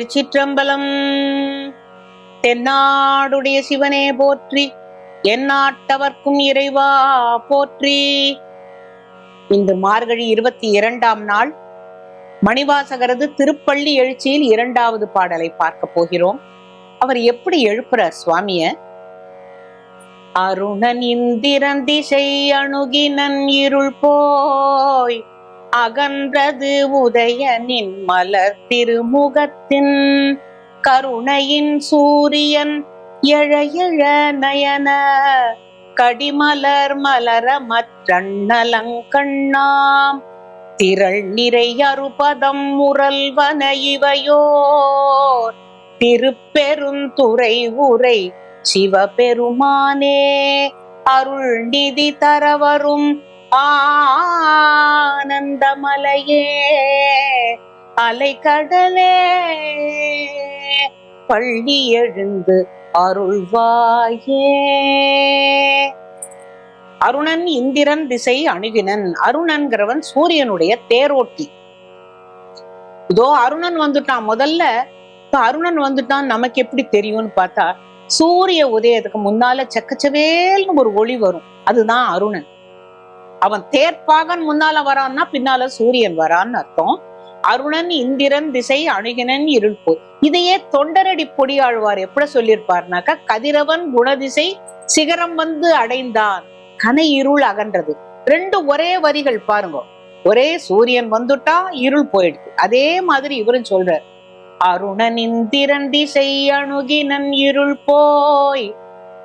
திருச்சிற்றம்பலம். தென்னாடுடைய சிவனே போற்றி எந்நாட்டவர்க்கும் இறைவா போற்றி. இந்த மார்கழி இருபத்தி இரண்டாம் நாள் மணிவாசகரது திருப்பள்ளி எழுச்சியில் இரண்டாவது பாடலை பார்க்க போகிறோம். அவர் எப்படி எழுப்புறார் சுவாமிய? அருணன் இந்திரன் திசை அணுகினன் இருள் போய் அகன்றது உதயனின் மலர் திருமுகத்தின் கருணையின் சூரியன் எழையழ நயன. கடிமலர் மலர மற்றண்ணலங்கண்ணாம் திரள் நிறை அறுபதம் முரல்வன இவையோர். திருப்பெருந்துறை உரை சிவபெருமானே. அருள் நிதி தரவரும் ஆனந்தமலையே அலைக்கடலே பள்ளி எழுந்து அருள்வாயே. அருணன் இந்திரன் திசை அணுகினன். அருணன்கிறவன் சூரியனுடைய தேரோட்டி. இதோ அருணன் வந்துட்டான். முதல்ல அருணன் வந்துட்டான். நமக்கு எப்படி தெரியும்னு பார்த்தா சூரிய உதயத்துக்கு முன்னால செக்கச்சவேல்னு ஒரு ஒளி வரும். அதுதான் அருணன். அவன் தேர்ப்பாகன் முன்னால வரான்னா பின்னால சூரியன் வரான்னு அர்த்தம். அருணன் இந்திரன் திசை அணுகினன் இருள்பு. இதையே தொண்டரடி பொடியாழ்வார் எப்படி சொல்லியிருப்பார்னாக்கா கதிரவன் குணதிசை சிகரம் வந்து அடைந்தான். கனை இருள் அகன்றது. ரெண்டு ஒரே வரிகள் பாருங்க. ஒரே சூரியன் வந்துட்டா இருள் போயிடுது. அதே மாதிரி இவரும் சொல்றார். அருணன் இந்திரன் திசை அணுகினன் இருள் போய்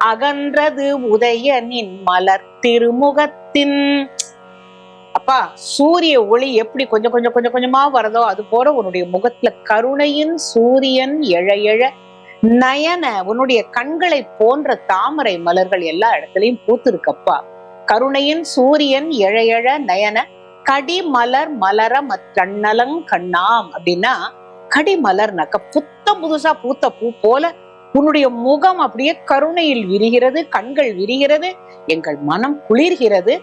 அகன்றது உதயனின் மலர் திருமுகத் திருமுகத்தின் அப்பா சூரிய ஒளி எப்படி கொஞ்சம் கொஞ்சம் கொஞ்சம் கொஞ்சமா வரதோ அது போல உன்னுடைய முகத்துல கருணையின் சூரியன் எழ எழ நயன உன்னுடைய கண்களை போன்ற தாமரை மலர்கள் எல்லா இடத்துலயும் பூத்திருக்கப்பா. கருணையின் சூரியன் எழ எழ நயன கடிமலர் மலர மற்றண்ணலங் கண்ணாம் அப்படின்னா கடிமலர்னாக்க புத்தம் புதுசா பூத்த பூ போல உன்னுடைய முகம் அப்படியே கருணையில் விரிகிறது கண்கள் விரிகிறது எங்கள் மனம் குளிர்கிறது.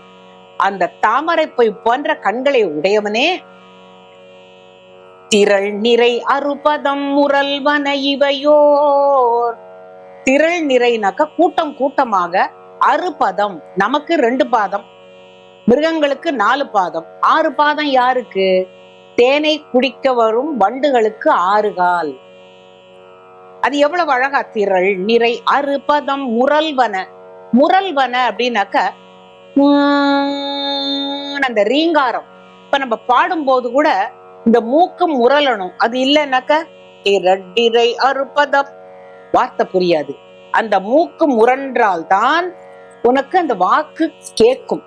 அந்த தாமரைப்பை போன்ற கண்களை உடையவனே. திரள் நிறை அறுபதம் முரல்வன இவையோர். திரள் நிறைனாக்க கூட்டம் கூட்டமாக அறுபதம் நமக்கு ரெண்டு பாதம் மிருகங்களுக்கு நாலு பாதம். ஆறு பாதம் யாருக்கு? தேனை குடிக்க வரும் வண்டுகளுக்கு ஆறு கால் அது எவ்வளவு அழகா திரள் நிறை அறுபதம் முரல்வன. முரல்வன அப்படின்னாக்க அந்த ரீங்காரம். இப்ப நம்ம பாடும்போது கூட இந்த மூக்கு முரளணும். அது இல்லைன்னாக்க இரட்டிரை அறுபதம் வார்த்தை புரியாது. அந்த மூக்கு முரன்றால் தான் உனக்கு அந்த வாக்கு கேட்கும்.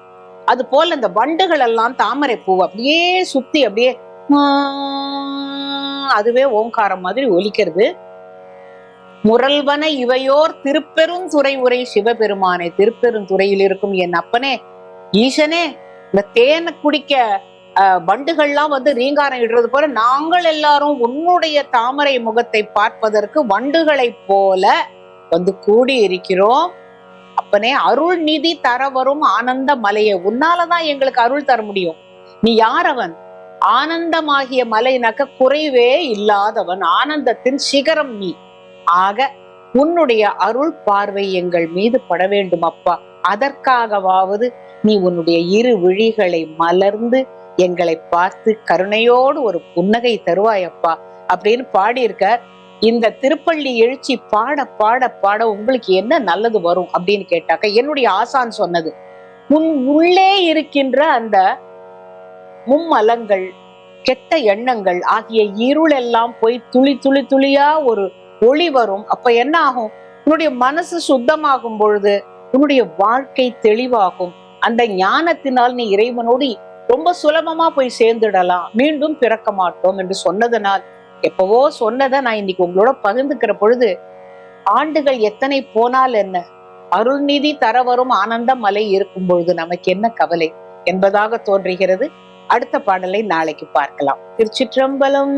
அது போல இந்த வண்டுகள் எல்லாம் தாமரை பூ அப்படியே சுத்தி அப்படியே அதுவே ஓங்காரம் மாதிரி ஒலிக்கிறது. முரல்வன இவையோர் திருப்பெருந்துறை உரை சிவபெருமானை திருப்பெருந்துறையில் இருக்கும் என் அப்பனே ஈசனே இந்த தேனை குடிக்க வண்டுகள்லாம் வந்து ரீங்காரம் இடுறது போல நாங்கள் எல்லாரும் உன்னுடைய தாமரை முகத்தை பார்ப்பதற்கு வண்டுகளைப் போல வந்து கூடி இருக்கிறோம் அப்பனே அருள் நிதி தர வரும் ஆனந்த மலையை உன்னாலதான் எங்களுக்கு அருள் தர முடியும். நீ யார் அவன் ஆனந்தமாகிய மலைனாக்க குறைவே இல்லாதவன் ஆனந்தத்தின் சிகரம் நீ. ஆக உன்னுடைய அருள் பார்வை எங்கள் மீது பட வேண்டும் அப்பா. அதற்காகவாவது நீ உன்னுடைய இரு விழிகளை மலர்ந்து எங்களை பார்த்து கருணையோடு ஒரு புன்னகை தருவாயப்பா அப்படின்னு பாடியிருக்க இந்த திருப்பள்ளி எழுச்சி பாட பாட பாட உங்களுக்கு என்ன நல்லது வரும் அப்படின்னு கேட்டாக்க என்னுடைய ஆசான் சொன்னது. உன் உள்ளே இருக்கின்ற அந்த மும்மலங்கள் கெட்ட எண்ணங்கள் ஆகிய இருள் எல்லாம் போய் துளி துளி துளியா ஒரு ஒளி வரும். அப்ப என்ன ஆகும்? உன்னுடைய மனசு சுத்தமாகும் பொழுது உன்னுடைய வாழ்க்கை தெளிவாகும். அந்த ஞானத்தினால் நீ இறைவனோடு ரொம்ப சுலபமா போய் சேர்ந்துடலாம். மீண்டும் பிறக்க மாட்டோம் என்று சொன்னதனால் எப்பவோ சொன்னதை நான் இன்னைக்கு உங்களோட பகிர்ந்துக்கிற பொழுது ஆண்டுகள் எத்தனை போனால் என்ன? அருள்நிதி தர வரும் ஆனந்த மலை இருக்கும் பொழுது நமக்கு என்ன கவலை என்பதாக தோன்றுகிறது. அடுத்த பாடலை நாளைக்கு பார்க்கலாம். திருச்சிற்றம்பலம்.